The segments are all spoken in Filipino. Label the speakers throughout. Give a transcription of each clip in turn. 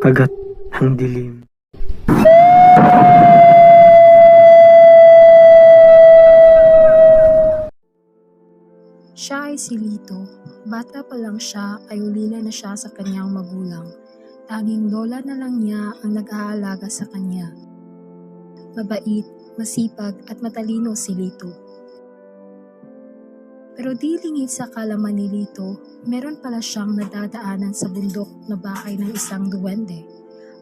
Speaker 1: kagat ng dilim.
Speaker 2: Siya ay si Lito. Bata pa lang siya ay ulila na siya sa kanyang magulang. Tanging lola na lang niya ang nag-aalaga sa kanya. Mabait, masipag at matalino si Lito. Pero di lingid sa kalaman ni Lito, meron pala siyang nadadaanan sa bundok na bahay ng isang duwende.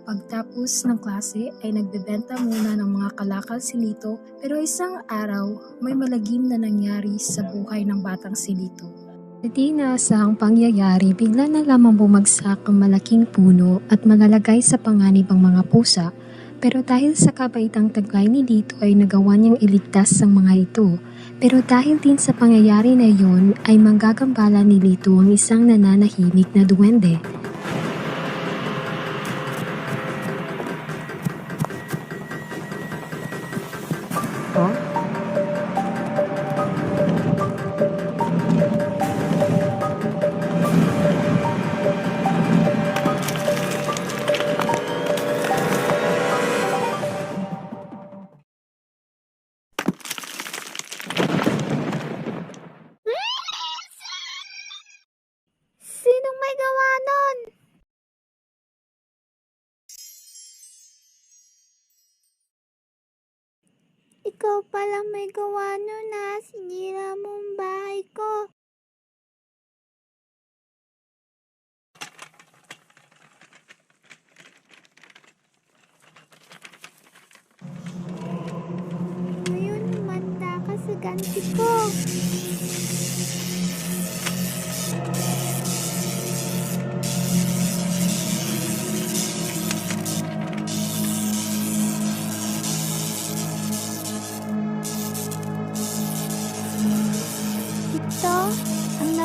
Speaker 2: Pagtapos ng klase ay nagbebenta muna ng mga kalakal si Lito pero isang araw may malagim na nangyari sa buhay ng batang si Lito. Sa di naasahang pangyayari, bigla na lamang bumagsak ang malaking puno at malalagay sa panganib ang mga pusa. Pero dahil sa kabaitang taglay ni Lito ay nagawa niyang iligtas ang mga ito. Pero dahil din sa pangyayari na iyon ay manggagambala ni Lito ang isang nananahimik na duwende.
Speaker 3: Ikaw palang may gawa nun na sinira mo ang bahay ko. Ngayon, manda ka sa ganti ko.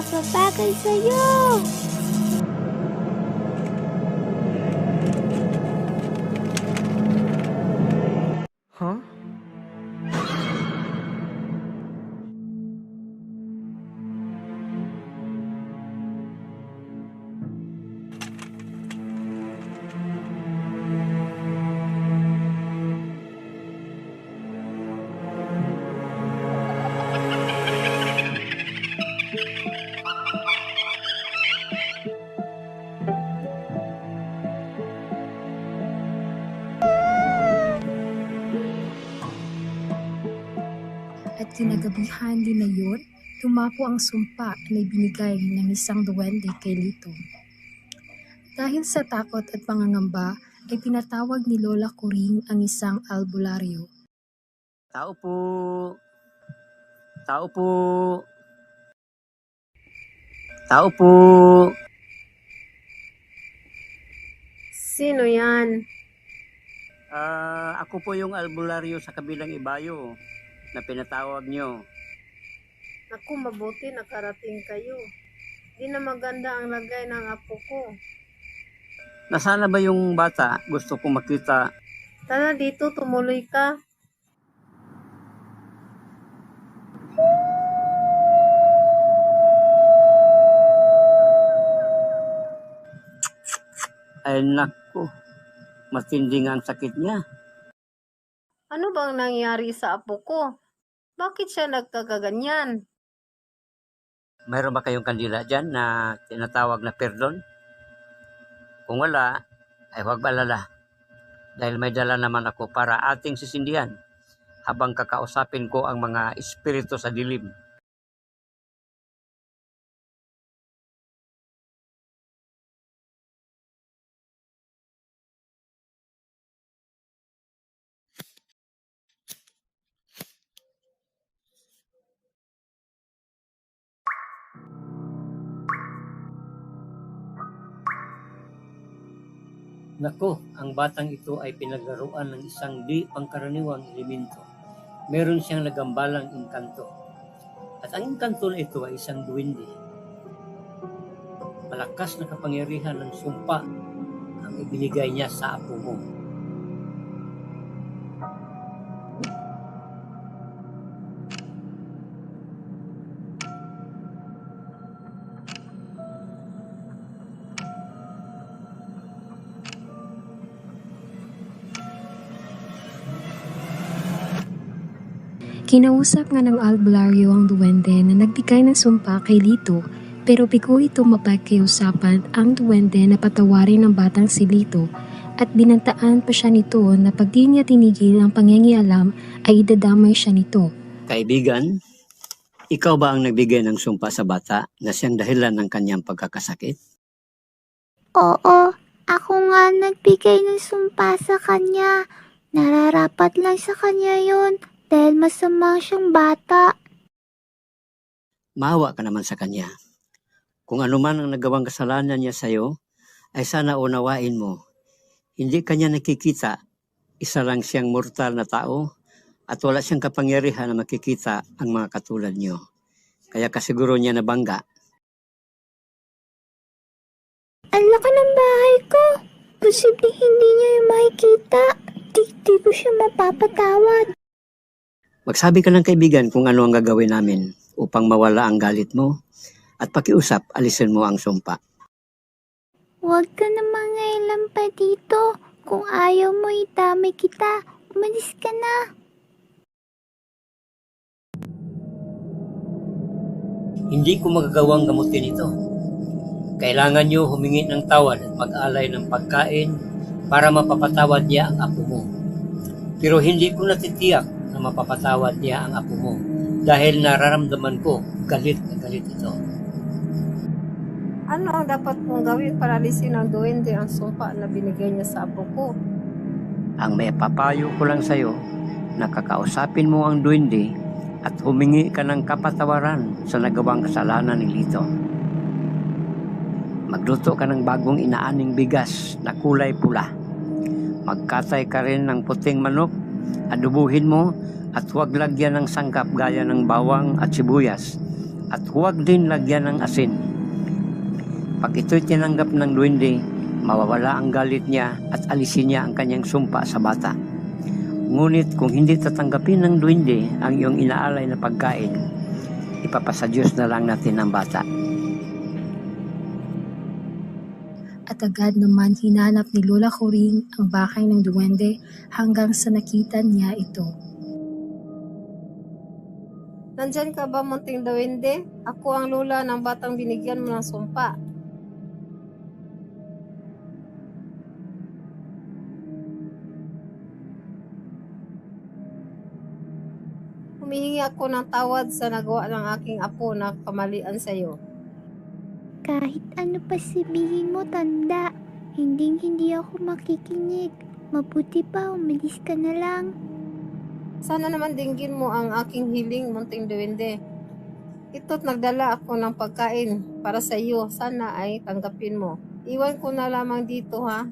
Speaker 3: Ang napapagay sa'yo.
Speaker 2: At kinagabihan din na yun, tumapo ang sumpa na ibinigay ng isang duwende kay Lito. Dahil sa takot at pangangamba, ay pinatawag ni Lola Kuring ang isang albularyo.
Speaker 4: Tao po. Tao po. Tao po.
Speaker 5: Sino yan?
Speaker 4: Ah, ako po yung albularyo sa kabilang ibayo na pinatawag nyo.
Speaker 5: Ako mabuti nakarating kayo. Di na maganda ang lagay ng apo ko.
Speaker 4: Nasana ba yung bata? Gusto kong makita.
Speaker 5: Tara dito, tumuloy ka.
Speaker 4: Ay nako. Matindi nga ang sakit niya.
Speaker 5: Ano bang nangyari sa apo ko? Bakit siya nagkakaganyan?
Speaker 4: Mayroon ba kayong kandila dyan na tinatawag na perdon? Kung wala, ay huwag balala. Dahil may dala naman ako para ating sisindihan habang kakausapin ko ang mga espiritu sa dilim. Nako, ang batang ito ay pinaglaruan ng isang di pangkaraniwang elemento. Meron siyang nagambalang inkanto. At ang inkanto na ito ay isang duwende. Malakas na kapangyarihan ng sumpa ang ibinigay niya sa apo mo.
Speaker 2: Kinausap nga ng albularyo ang duwende na nagbigay ng sumpa kay Lito pero bigo ito mapagkiusapan ang duwende na patawarin ng batang si Lito at binantaan pa siya nito na pag di niya tinigil ang pangingialam ay idadamay siya nito.
Speaker 4: Kaibigan, ikaw ba ang nagbigay ng sumpa sa bata na siyang dahilan ng kanyang pagkakasakit?
Speaker 3: Oo, ako nga nagbigay ng sumpa sa kanya. Nararapat lang sa kanya yon dahil masama siyang bata.
Speaker 4: Maawa ka naman sa kanya. Kung ano man ang nagawang kasalanan niya sa iyo, ay sana unawain mo. Hindi kanya nakikita, isa lang siyang mortal na tao at wala siyang kapangyarihan na makikita ang mga katulad niyo. Kaya kasiguro niya nabangga.
Speaker 3: Ang laki ng bahay ko. Posible hindi niya yung makikita. Di, di ko siya mapapatawad.
Speaker 4: Magsabi ka ng kaibigan kung ano ang gagawin namin upang mawala ang galit mo at pakiusap alisin mo ang sumpa.
Speaker 3: Huwag ka na mangailan pa dito. Kung ayaw mo itami kita, umalis ka na.
Speaker 4: Hindi ko magagawang gamutin ito. Kailangan niyo humingi ng tawad at mag-alay ng pagkain para mapapatawad niya ang apo mo. Pero hindi ko natitiyak na mapapatawad niya ang apo mo dahil nararamdaman ko galit na galit ito.
Speaker 5: Ano ang dapat kong gawin para alisin ng duwende ang sumpa na binigay niya sa apo ko?
Speaker 4: Ang may papayo ko lang sa'yo, nakakausapin mo ang duwende at humingi ka ng kapatawaran sa nagawang kasalanan ni Lito. Magluto ka ng bagong inaaning bigas na kulay pula. Magkatay ka rin ng puting manok, adubuhin mo at huwag lagyan ng sangkap gaya ng bawang at sibuyas at huwag din lagyan ng asin. Pag ito'y tinanggap ng duwende, mawawala ang galit niya at alisin niya ang kanyang sumpa sa bata. Ngunit kung hindi tatanggapin ng duwende ang iyong inaalay na pagkain, ipapasa Diyos na lang natin ang bata.
Speaker 2: At agad naman hinanap ni Lola Coring ang bakay ng duwende hanggang sa nakita niya ito.
Speaker 5: Nandyan ka ba, munting duwende? Ako ang lula ng batang binigyan mo ng sumpa. Humihingi ako ng tawad sa nagawa ng aking apo na kamalian sa iyo.
Speaker 3: Kahit ano pa sabihin mo, tanda. Hindi hindi ako makikinig. Mabuti pa, umalis ka na lang.
Speaker 5: Sana naman dinggin mo ang aking hiling, munting duwende. Ito't nagdala ako ng pagkain para sa iyo. Sana ay tanggapin mo. Iwan ko na lamang dito ha.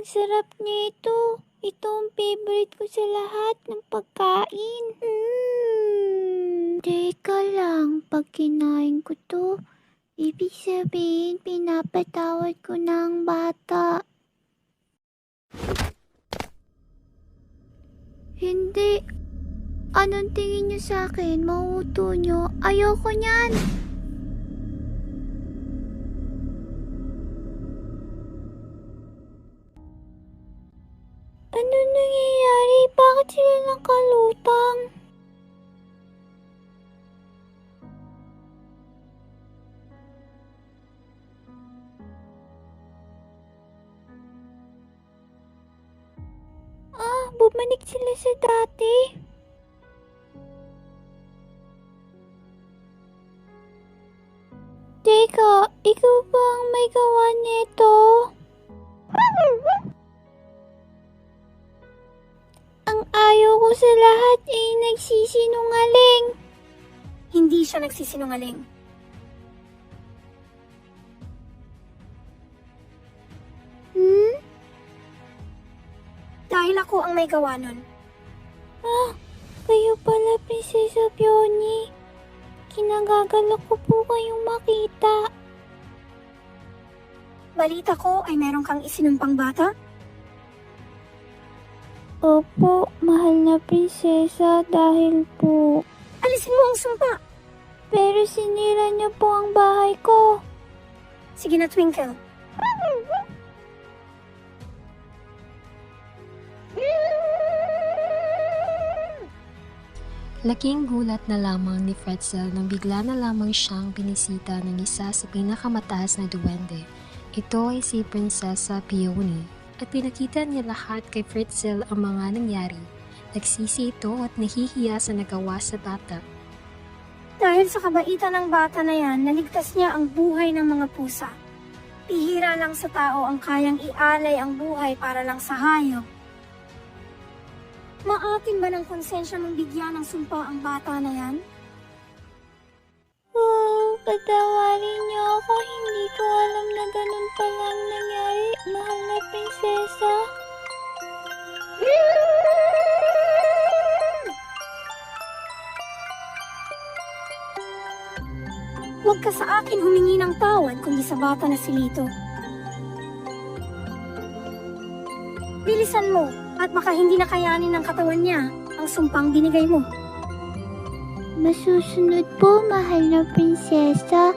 Speaker 3: Ang sarap nito. Ito ang favorite ko sa lahat ng pagkain. Mm. Teka lang, pag kinain ko to, Ibig sabihin, pinapatawad ko na ang bata. Hindi. Anong tingin niyo sa akin? Mauuto niyo? Ayoko niyan. Sila nakalutang? Sa lahat ay nagsisinungaling.
Speaker 6: Hindi siya nagsisinungaling.
Speaker 3: Hmm?
Speaker 6: Dahil ako ang may gawa nun.
Speaker 3: Ah, kayo pala, Prinsesa Pioni. Kinagagalak ko po kayong makita.
Speaker 6: Balita ko ay meron kang isinumpang bata?
Speaker 3: Opo, mahal na prinsesa dahil po.
Speaker 6: Alisin mo ang sumpa!
Speaker 3: Pero sinira niyo po ang bahay ko.
Speaker 6: Sige na, Twinkle.
Speaker 2: Laking gulat na lamang ni Fretzel nang bigla na lamang siyang binisita ng isa sa pinakamataas na duwende. Ito ay si Prinsesa Peony at pinakita niya lahat kay Fretzel ang mga nangyari. Nagsisi ito at nahihiya sa nagawa sa bata.
Speaker 6: Dahil sa kabaitan ng bata na yan, naligtas niya ang buhay ng mga pusa. Pihira lang sa tao ang kayang ialay ang buhay para lang sa hayop. Maatin ba ng konsensya mong bigyan ng sumpa ang bata na yan?
Speaker 3: Oh, patawarin niyo ako. Hindi ko alam na ganun pala ang nangyari. Mahal na prinsesa.
Speaker 6: Huwag ka sa akin humingi ng tawad kundi sa bata na si Lito. Bilisan mo at baka hindi na kayanin ng katawan niya ang sumpang binigay mo.
Speaker 3: Masusunod po, mahal na prinsesa.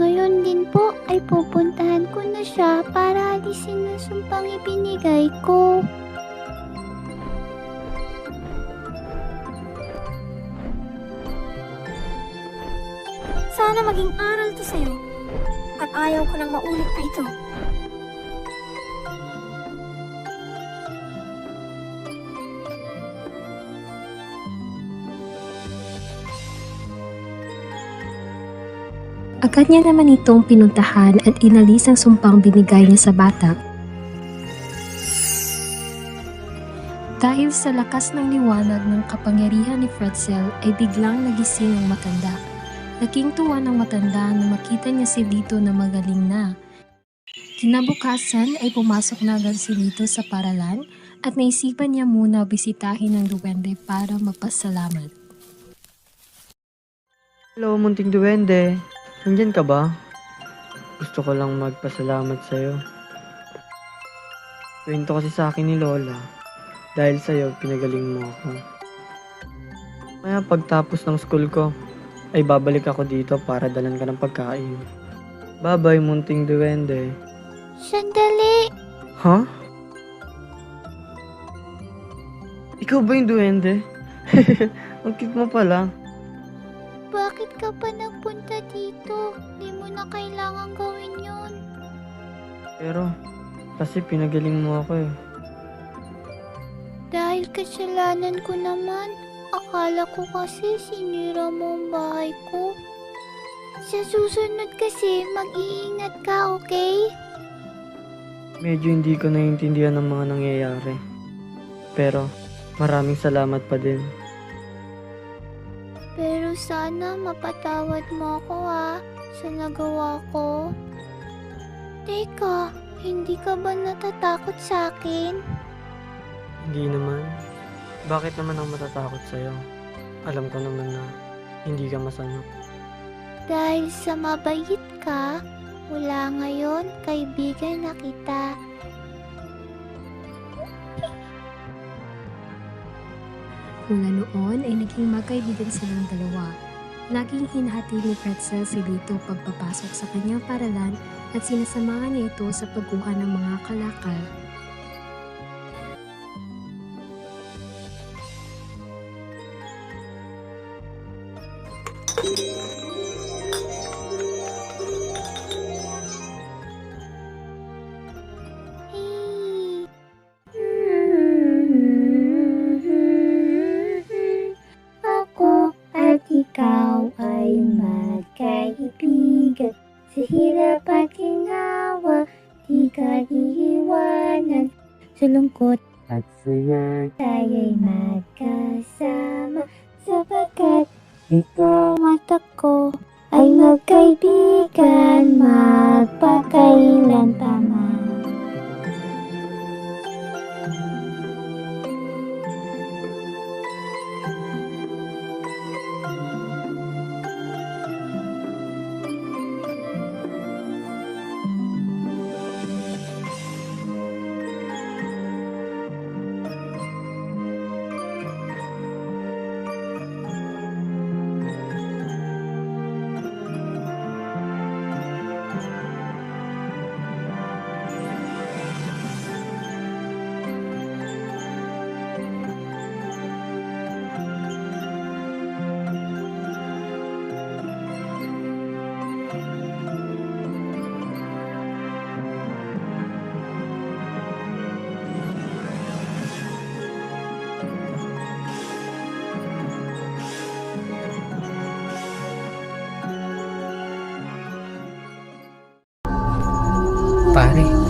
Speaker 3: Ngayon din po ay pupuntahan ko na siya para alisin ang sumpang ibinigay ko.
Speaker 6: Sana maging aral to sa'yo at ayaw ko nang maulit pa ito.
Speaker 2: Agad niya naman itong pinuntahan at inalis ang sumpang binigay niya sa bata. Dahil sa lakas ng liwanag ng kapangyarihan ni Fretzel ay biglang nagising ang matanda. Laking tuwa ng matanda na makita niya si Lito na magaling na. Kinabukasan ay pumasok na agad si Lito sa paralan at naisipan niya muna bisitahin ang duwende para magpasalamat.
Speaker 1: Hello, munting duwende. Nandyan ka ba? Gusto ko lang magpasalamat sa'yo. Kwento kasi sa akin ni Lola. Dahil sa'yo, pinagaling mo ako. Kaya pagtapos ng school ko, ay babalik ako dito para dalan ka ng pagkain. Bye-bye, munting duwende.
Speaker 3: Sandali!
Speaker 1: Ha? Ikaw ba yung duwende? Ang cute mo pala.
Speaker 3: Ka pa nagpunta dito? Di mo na kailangan gawin yun.
Speaker 1: Pero, kasi pinagaling mo ako eh.
Speaker 3: Dahil kasalanan ko naman, akala ko kasi sinira mo ang bahay ko. Sa susunod kasi, mag-iingat ka, okay?
Speaker 1: Medyo hindi ko naiintindihan ang mga nangyayari. Pero, maraming salamat pa din.
Speaker 3: Sana mapatawad mo ako ha, sa nagawa ko. Teka, hindi ka ba natatakot sa akin?
Speaker 1: Hindi naman. Bakit naman ako matatakot sa'yo? Alam ko naman na hindi ka masama.
Speaker 3: Dahil sa mabait ka, mula ngayon, kaibigan na kita.
Speaker 2: Mula noon ay naging magkaibigan silang dalawa. Laging hinahati ni Pretzel si Lito pagpapasok sa kanyang paralan at sinasamahan niya ito sa pagkuha ng mga kalakal.
Speaker 3: Hey. Ikaw mata ko ay magkaibigan, magpakailan
Speaker 7: pare.